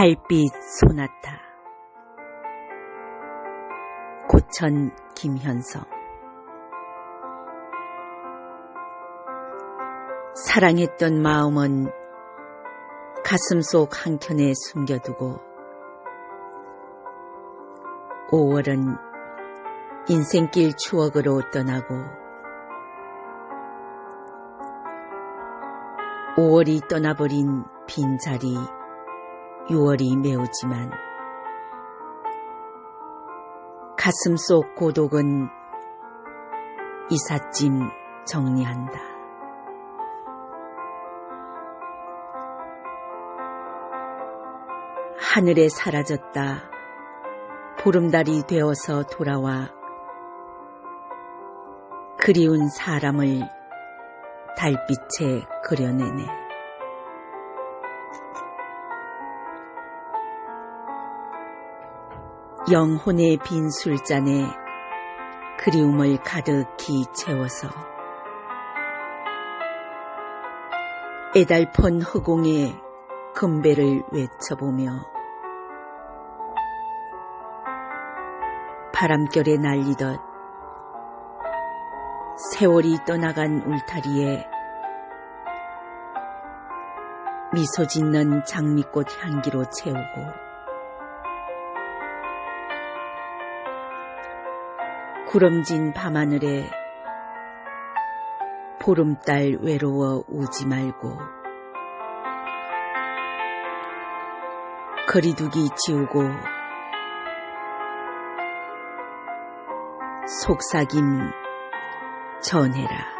달빛 소나타. 고천 김현성 사랑했던 마음은 가슴 속 한켠에 숨겨두고 5월은 인생길 추억으로 떠나고 5월이 떠나버린 빈자리 6월이 메우지만 가슴 속 고독은 이삿짐 정리한다. 하늘에 사라졌다. 보름달이 되어서 돌아와 그리운 사람을 달빛에 그려내네. 영혼의 빈 술잔에 그리움을 가득히 채워서 애달픈 허공에 금배를 외쳐보며 바람결에 날리던 세월이 떠나간 울타리에 미소 짓는 장미꽃 향기로 채우고 구름진 밤하늘에 보름달 외로워 우지 말고 거리두기 지우고 속삭임 전해라.